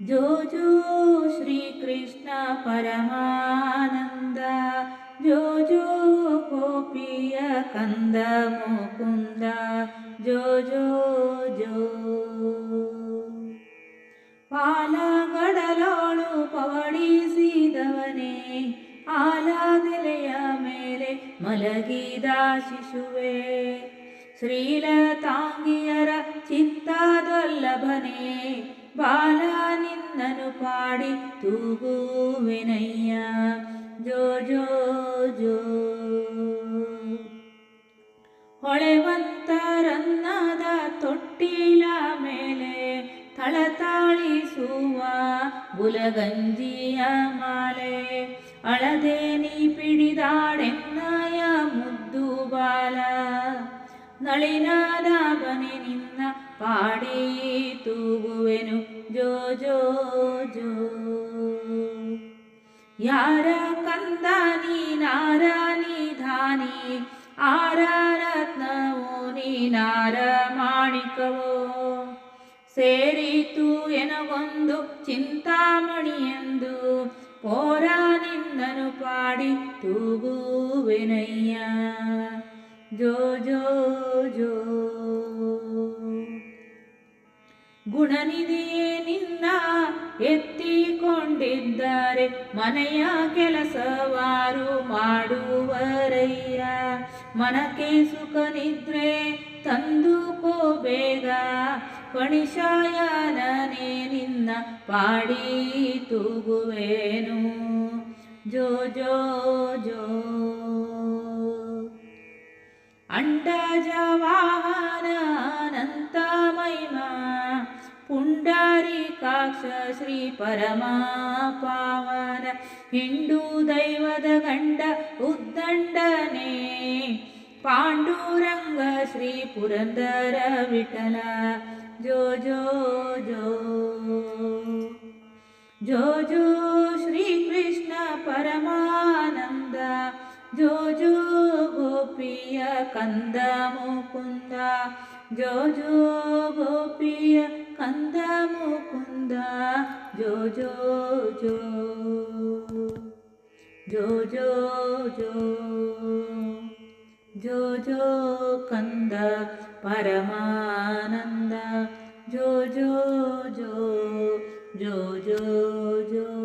जो जो श्रीकृष्ण परमानन्द जो जो गोपीय कन्द मुकुन्द जो जो पालोळु पवडसवने आलया मेले ಮೇಲೆ ಮಲಗಿದ ಶಿಶುವೆ ಶ್ರೀಲತಾಂಗಿಯರ दोल्लभने ಬಾಲ ನಿನ್ನನು ಪಾಡಿ ತೂಗುವೆನಯ್ಯ. ಜೋ ಜೋ ಜೋ. ಹೊಳೆವಂತರನ್ನದ ತೊಟ್ಟಿಲ ಮೇಲೆ ಥಳಥಳಿಸುವ ಬುಲಗಂಜಿಯ ಮಾಲೆ. ಅಳದೆ ನೀ ಮುದ್ದು ಬಾಲ. ನಳಿನಾದ ಬನೆ പാടി തൂകുവനു ಜೋ ಜೋ ಜೋ. ಯಾರ ಕಂದಾನಿ ನಾರಾನಿ ಧಾನಿ? ಆರ ರತ್ನವೋ ನೀನಾರ ಮಾಣಿಕವೋ? ಸೇರಿತು ಎನಗೊಂದು ಚಿಂತಾಮಣಿಯೆಂದು ಪೋರ ನಿಂದನು ಪಾಡಿ ತೂಗುವೆನಯ್ಯ. ಜೋ ಜೋ ಜೋ. ಗುಣನಿಧಿಯೇ ನಿನ್ನ ಎತ್ತಿಕೊಂಡಿದ್ದಾರೆ ಮನೆಯ ಕೆಲಸವಾರು ಮಾಡುವರಯ್ಯ. ಮನಕ್ಕೆ ಸುಖ ನಿದ್ರೆ ತಂದುಕೋ ಬೇಗ. ನಿನ್ನ ಪಾಡಿ ತೂಗುವೇನು. ಜೋ ಜೋ ಜೋ. ಅಂಡಜವಾಹನ ಅನಂತ ಪುಂಡರೀಕಾಕ್ಷ ಶ್ರೀ ಪರಮ ಪಾವನ ಹಿಂದೂ ದೈವದ ಗಂಡ ಉದ್ದಂಡನೆ ಪಾಂಡುರಂಗ ಶ್ರೀ ಪುರಂದರ ವಿಠಲ ಜೋ ಜೋ ಜೋ ಜೋ ಜೋ ಶ್ರೀ ಕೃಷ್ಣ ಪರಮಾನಂದ ಜೋ ಜೋ ಗೋಪಿಯ ಕಂದ ಮುಕುಂದ ಜೋ ಜೋ jo jo jo. Jo jo jo. Jo jo kanda paramananda. Jo jo jo. Jo jo jo.